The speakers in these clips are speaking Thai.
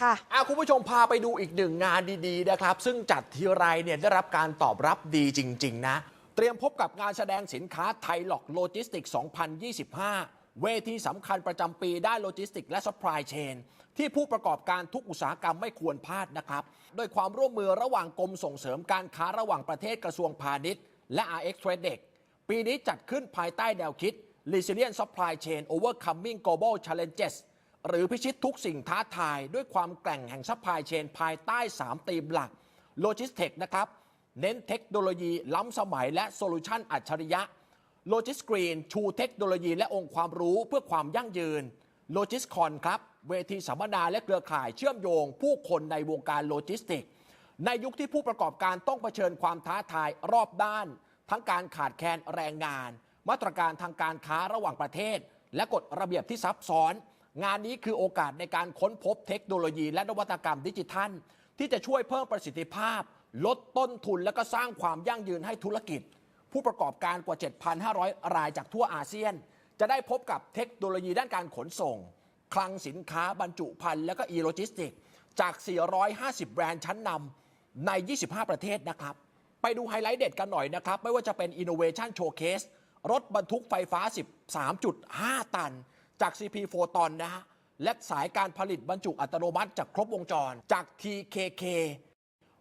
ค่ะอะคุณผู้ชมพาไปดูอีกหนึ่งงานดีๆนะครับ ซึ่งจัดทีไรเนี่ยได้รับการตอบรับดีจริง ๆ นะ เตรียมพบกับงานแสดงสินค้าไทยหลอกโลจิสติก 2025 เวทีสำคัญประจำปีด้านโลจิสติก และซัพพลายเชนที่ผู้ประกอบการทุกอุตสาหกรรมไม่ควรพลาดนะครับโดยความร่วมมือระหว่างกรมส่งเสริมการค้าระหว่างประเทศกระทรวงพาณิชย์ และ RX Trade ปีนี้จัดขึ้นภายใต้แนวคิด Resilient Supply Chain Overcoming Global Challenges หรือพิชิตทุกสิ่งท้าทายด้วยความแกร่งแห่งซัพพลายเชนภายใต้ 3 ตีมหลักโลจิสเทคนะครับเน้นเทคโนโลยีล้ำสมัยและโซลูชันอัจฉริยะโลจิสกรีนชูเทคโนโลยีและองค์ความรู้เพื่อความยั่งยืนโลจิสคอนครับ เวทีสัมมนาและเครือข่ายเชื่อมโยง ผู้คนในวงการโลจิสติก ในยุคที่ผู้ประกอบการต้องเผชิญความท้าทายรอบด้าน ทั้งการขาดแคลนแรงงาน มาตรการทางการค้าระหว่างประเทศ และกฎระเบียบที่ซับซ้อน งานนี้คือโอกาสในการค้นพบเทคโนโลยี และนวัตกรรมดิจิทัล ที่จะช่วยเพิ่มประสิทธิภาพ ลดต้นทุนและก็สร้างความยั่งยืนให้ธุรกิจ ผู้ประกอบการกว่า 7,500 รายจากทั่วอาเซียน จะได้พบกับเทคโนโลยีด้านการขนส่ง คลังสินค้าบรรจุภัณฑ์และก็อีโลจิสติก จาก 450 แบรนด์ชั้นนำใน 25 ประเทศนะครับ ไปดูไฮไลท์เด็ดกันหน่อยนะครับไม่ว่าจะเป็น Innovation Showcase รถบรรทุกไฟฟ้า 13.5 ตัน จาก CP4 ตอนนะฮะและสายการผลิตบรรจุอัตโนมัติจากครบวงจร จาก TKK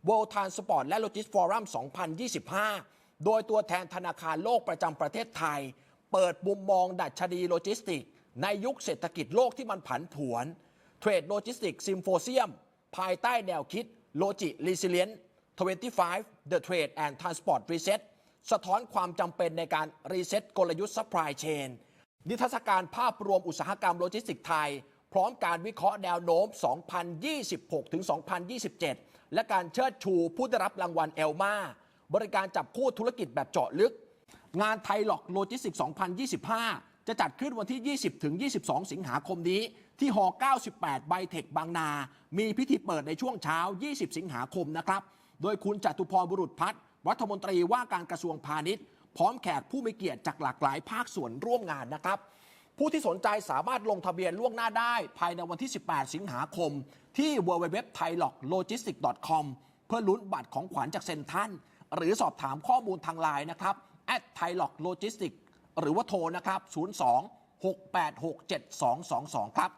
World Transport และ Logistics Forum 2025 โดยตัวแทนธนาคารโลกประจำประเทศไทย เปิดมุมมองดัชนีโลจิสติก ในยุคเศรษฐกิจโลกที่มันผันผวน Trade Logistics Symposium ภายใต้แนวคิด Logi Resilient 25 The Trade and Transport Reset สะท้อนความจำเป็นในการรีเซ็ตกลยุทธ์ supply chain นิทรรศการภาพรวมอุตสาหกรรมโลจิสติกส์ไทย พร้อมการวิเคราะห์แนวโน้ม 2026 ถึง 2027 และการเชิดชูผู้ได้รับรางวัลเอลมาบริการจับคู่ธุรกิจแบบเจาะลึก งานไทยหลอกโลจิสติกส์2025 จะจัดขึ้นวันที่ 20 ถึง 22 สิงหาคมนี้ ที่หอ 98 ไบเทคบางนา มีพิธีเปิดในช่วงเช้า 20 สิงหาคมนะครับ โดยคุณจตุพรบุรุษพัฒน์รัฐมนตรีว่าการกระทรวงพาณิชย์ พร้อมแขกผู้มีเกียรติจากหลากหลายภาคส่วนร่วมงานนะครับ ผู้ที่สนใจสามารถลงทะเบียนล่วงหน้าได้ ภายในวันที่ 18 สิงหาคม ที่ www.thailoglogistics.com เพื่อลุ้นบัตรของขวัญจากเซ็นทรัลหรือสอบถามข้อมูลทางไลน์นะครับ at thailoglogistics หรือว่าโทรนะครับ 02 686 7222 ครับ